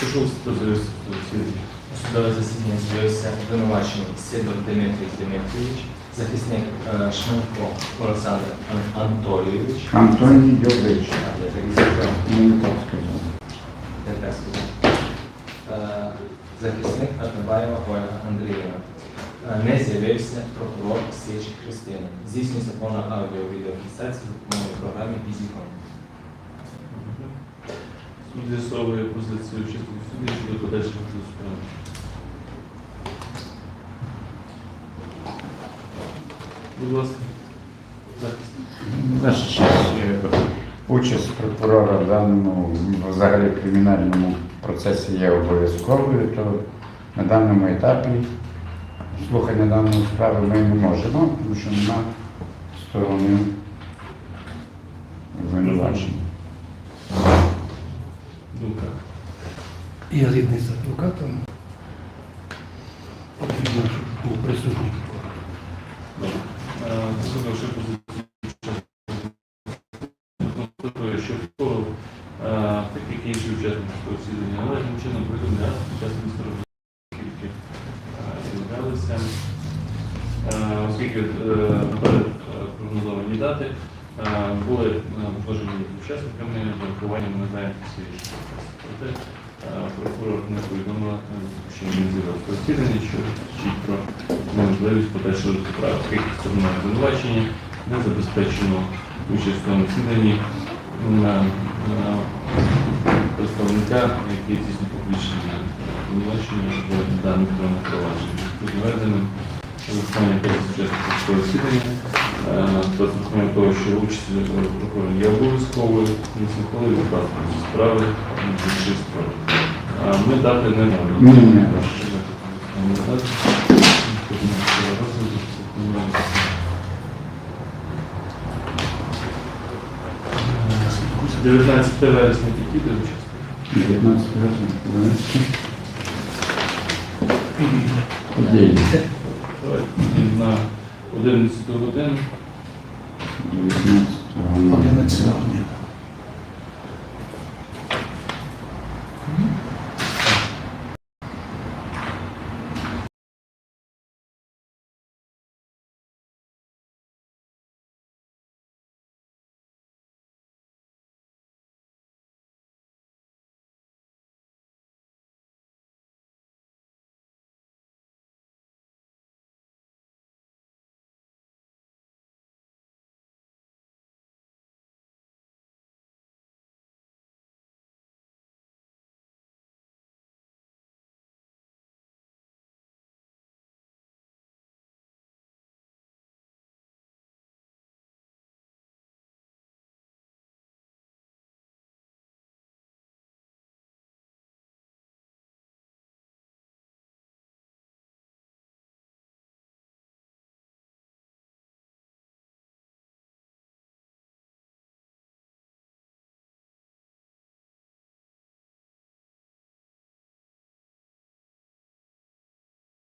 Прошу судове засідання з'явився обвинувачений Сидор Дмитрій Дмитрович, захисник е, Олександр Ан- Анатолійович. Антоній Йович. Е, Захисник Атабаєва Ольга Андріївна. Е, Не з'явився прокурор Січ Христина. Здійснюється повна аудіо-відеофіксація за допомогою програми EasyCom. Суд з'ясовує позицію учасників суду щодо подальших до справи. Будь ласка, захист. Участь прокурора в даному взагалі кримінальному процесі є обов'язковою, то на даному етапі слухання даної справи ми не можемо, тому що нема сторони обвинувачення. Думка. Я згідний з адвокатом. Потрібно, щоб був присутній. Е, що прокурор, так як і інші учасники цього засідання, належним чином повідомляв учасників сторони, оскільки з'являлися, Е, е, прогнозовані дати були узгоджені учасниками, з урахуванням не прокурор не повідомила, е, що він з'явився засідання, що свідчить про неможливість подальшого справи, оскільки стороною обвинувачення не забезпечено участь цьому засіданні на, на представника, який здійснює публічні обвинувачення в даних провадження. Тут учасників судового засідання, е, та з урахуванням того, що участь прокурора є обов'язковою, не слухали зі справи з справи. Ми дати не можемо. Е, 19 вересня які до участі? 19 вересня. Давайте на 11 годину. 19 11 грудня.